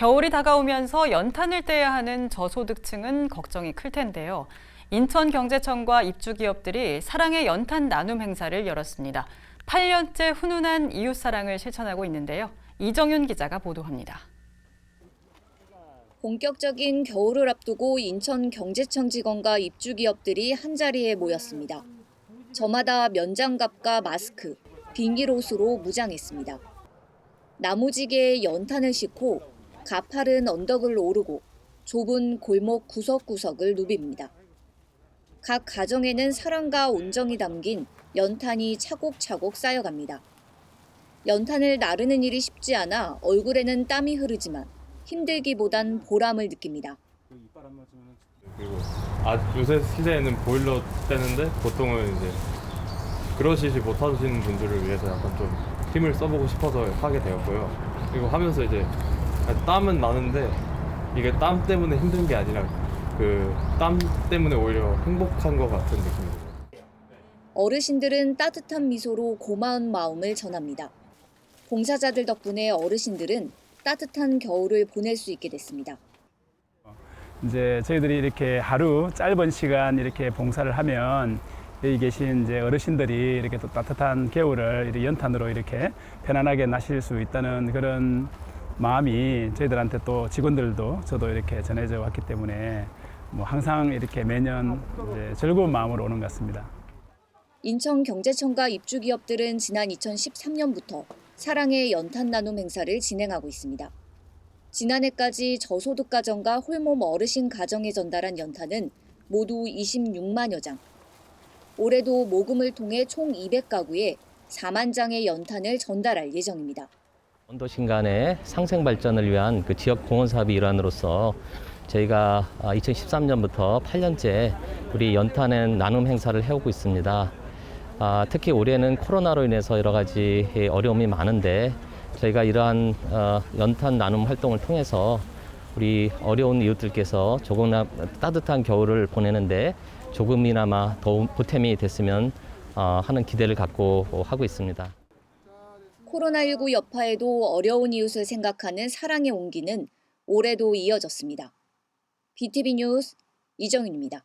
겨울이 다가오면서 연탄을 떼야 하는 저소득층은 걱정이 클 텐데요. 인천경제청과 입주기업들이 사랑의 연탄 나눔 행사를 열었습니다. 8년째 훈훈한 이웃사랑을 실천하고 있는데요. 이정윤 기자가 보도합니다. 본격적인 겨울을 앞두고 인천 경제청 직원과 입주기업들이 한자리에 모였습니다. 저마다 면장갑과 마스크, 비닐옷으로 무장했습니다. 나무지게에 연탄을 싣고 가파른 언덕을 오르고 좁은 골목 구석구석을 누빕니다. 각 가정에는 사랑과 온정이 담긴 연탄이 차곡차곡 쌓여갑니다. 연탄을 나르는 일이 쉽지 않아 얼굴에는 땀이 흐르지만 힘들기보단 보람을 느낍니다. 그리고 아 요새 시대에는 보일러 떼는데 보통은 이제 그러시지 못하시는 분들을 위해서 약간 좀 힘을 써보고 싶어서 하게 되었고요. 그리고 하면서 이제 땀은 나는데 이게 땀 때문에 힘든 게 아니라 그 땀 때문에 오히려 행복한 것 같은 느낌이에요. 어르신들은 따뜻한 미소로 고마운 마음을 전합니다. 봉사자들 덕분에 어르신들은 따뜻한 겨울을 보낼 수 있게 됐습니다. 이제 저희들이 이렇게 하루 짧은 시간 이렇게 봉사를 하면 여기 계신 이제 어르신들이 이렇게 또 따뜻한 겨울을 이렇게 연탄으로 이렇게 편안하게 나실 수 있다는 그런 마음이 저희들한테 또 직원들도 저도 이렇게 전해져 왔기 때문에 뭐 항상 이렇게 매년 이제 즐거운 마음으로 오는 것 같습니다. 인천경제청과 입주기업들은 지난 2013년부터 사랑의 연탄 나눔 행사를 진행하고 있습니다. 지난해까지 저소득 가정과 홀몸 어르신 가정에 전달한 연탄은 모두 26만여 장. 올해도 모금을 통해 총 200가구에 4만 장의 연탄을 전달할 예정입니다. 언도신 간의 상생 발전을 위한 그 지역 공헌 사업의 일환으로서 저희가 2013년부터 8년째 우리 연탄의 나눔 행사를 해오고 있습니다. 아, 특히 올해는 코로나로 인해서 여러 가지 어려움이 많은데 저희가 이러한 어, 연탄 나눔 활동을 통해서 우리 어려운 이웃들께서 조금이나 따뜻한 겨울을 보내는데 조금이나마 더 보탬이 됐으면 어, 하는 기대를 갖고 하고 있습니다. 코로나19 여파에도 어려운 이웃을 생각하는 사랑의 온기는 올해도 이어졌습니다. BTV 뉴스 이정윤입니다.